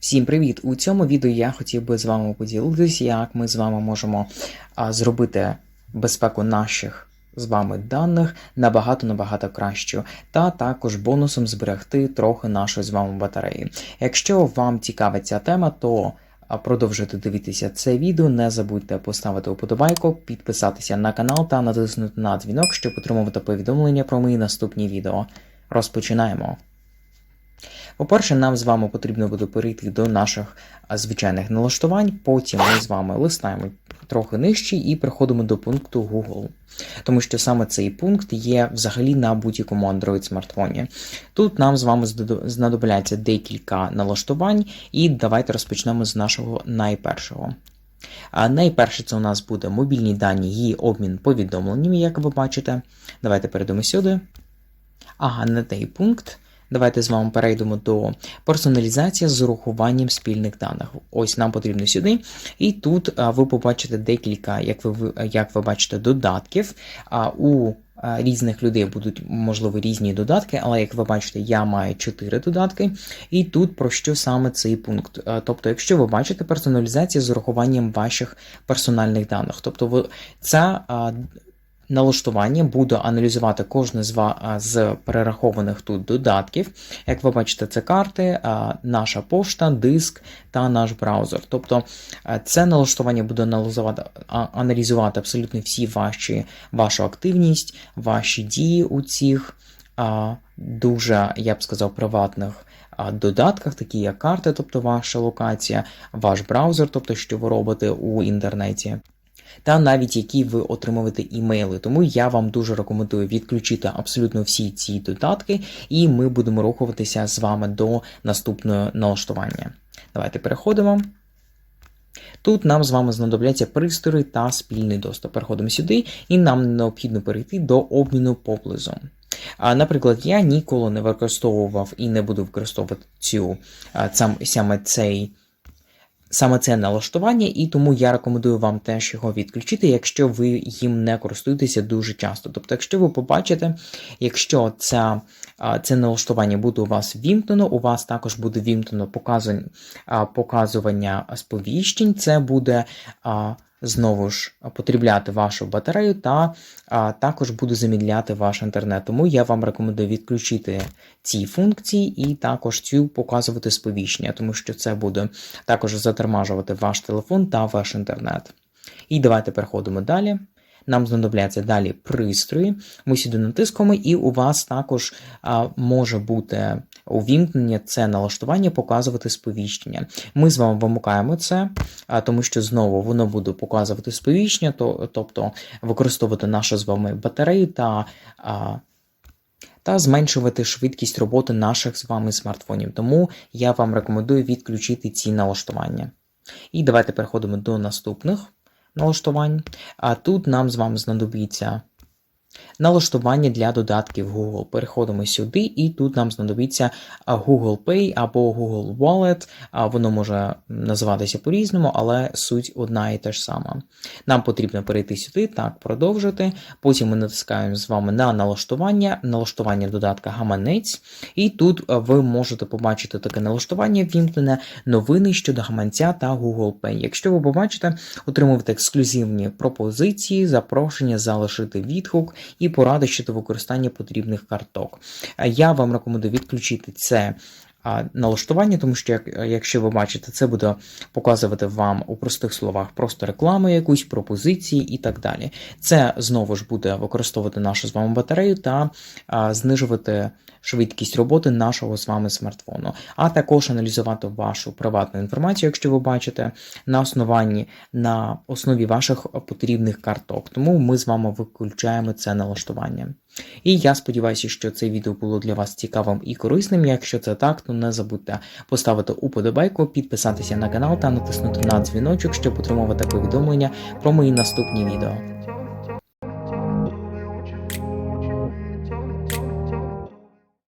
Всім привіт! У цьому відео я хотів би з вами поділитися, як ми з вами можемо зробити безпеку наших з вами даних набагато набагато кращою, та також бонусом зберегти трохи нашої з вами батареї. Якщо вам цікава ця тема, то продовжуйте дивитися це відео. Не забудьте поставити уподобайку, підписатися на канал та натиснути на дзвінок, щоб отримувати повідомлення про мої наступні відео. Розпочинаємо. По-перше, нам з вами потрібно буде перейти до наших звичайних налаштувань. Потім ми з вами листаємо трохи нижче і приходимо до пункту Google. Тому що саме цей пункт є взагалі на будь-якому Android смартфоні. Тут нам з вами знадобляться декілька налаштувань, і давайте розпочнемо з нашого найпершого. А найперше це у нас буде мобільні дані і обмін повідомленнями, як ви бачите. Давайте перейдемо сюди. Ага, не той пункт. Давайте з вами перейдемо до персоналізації з урахуванням спільних даних. Ось нам потрібно сюди. І тут ви побачите декілька, як ви як ви бачите, додатків. У різних людей будуть, можливо, різні додатки, але як ви бачите, я маю 4 додатки. І тут про що саме цей пункт. Тобто, якщо ви бачите персоналізація з урахуванням ваших персональних даних, тобто ця. Налаштування буду аналізувати кожне з перерахованих тут додатків. Як ви бачите, це карти, наша пошта, диск та наш браузер. Тобто це налаштування буде аналізувати аналізувати абсолютно всі ваші вашу активність, ваші дії у цих дуже, я б сказав, приватних. Додатках, такі як карти, тобто ваша локація, ваш браузер, тобто що ви робите у інтернеті та навіть які ви отримуєте імейли. Тому я вам дуже рекомендую відключити абсолютно всі ці додатки, і ми будемо рухуватися з вами до наступного налаштування. Давайте переходимо. Тут нам з вами знадобляться пристрої та спільний доступ. Переходимо сюди, і нам необхідно перейти до обміну поблизу. Наприклад, я ніколи не використовував і не буду використовувати цю саме цей саме це налаштування, і тому я рекомендую вам теж його відключити, якщо ви їм не користуєтеся дуже часто. Тобто, якщо ви побачите, якщо ця, це налаштування буде у вас вімкнено, у вас також буде вімкнено показування, сповіщень, це буде знову ж потрібляти вашу батарею та а, також буде замідляти ваш інтернет. Тому я вам рекомендую відключити ці функції і також цю показувати сповіщення, тому що це буде також затормажувати ваш телефон та ваш інтернет. І давайте переходимо далі. Нам знадобляться далі пристрої. Ми сюди натискаємо, і у вас також а, може бути увімкнення, це налаштування, показувати сповіщення. Ми з вами вимикаємо це, тому що знову воно буде показувати сповіщення, то, тобто використовувати нашу з вами батарею та. Та зменшувати швидкість роботи наших з вами смартфонів. Тому я вам рекомендую відключити ці налаштування. І давайте переходимо до наступних налаштувань. А тут нам з вами знадобиться налаштування для додатків Google. Переходимо сюди, і тут нам знадобиться Google Pay або Google Wallet. Воно може називатися по-різному, але суть одна і та ж сама. Нам потрібно перейти сюди, так, продовжити. Потім ми натискаємо з вами на налаштування, налаштування додатка гаманець. І тут ви можете побачити таке налаштування ввімкнене новини щодо гаманця та Google Pay. Якщо ви побачите, отримуєте ексклюзивні пропозиції, запрошення залишити відгук і поради щодо використання потрібних карток. Я вам рекомендую відключити це налаштування, тому що, як, якщо ви бачите, це буде показувати вам у простих словах просто рекламу, якусь пропозиції і так далі. Це знову ж буде використовувати нашу з вами батарею та а, знижувати швидкість роботи нашого з вами смартфону, а також аналізувати вашу приватну інформацію, якщо ви бачите, на основанні на основі ваших потрібних карток. Тому ми з вами виключаємо це налаштування. І я сподіваюся, що це відео було для вас цікавим і корисним. Якщо це так, то не забудьте поставити уподобайку, підписатися на канал та натиснути на дзвіночок, щоб отримувати повідомлення про мої наступні відео.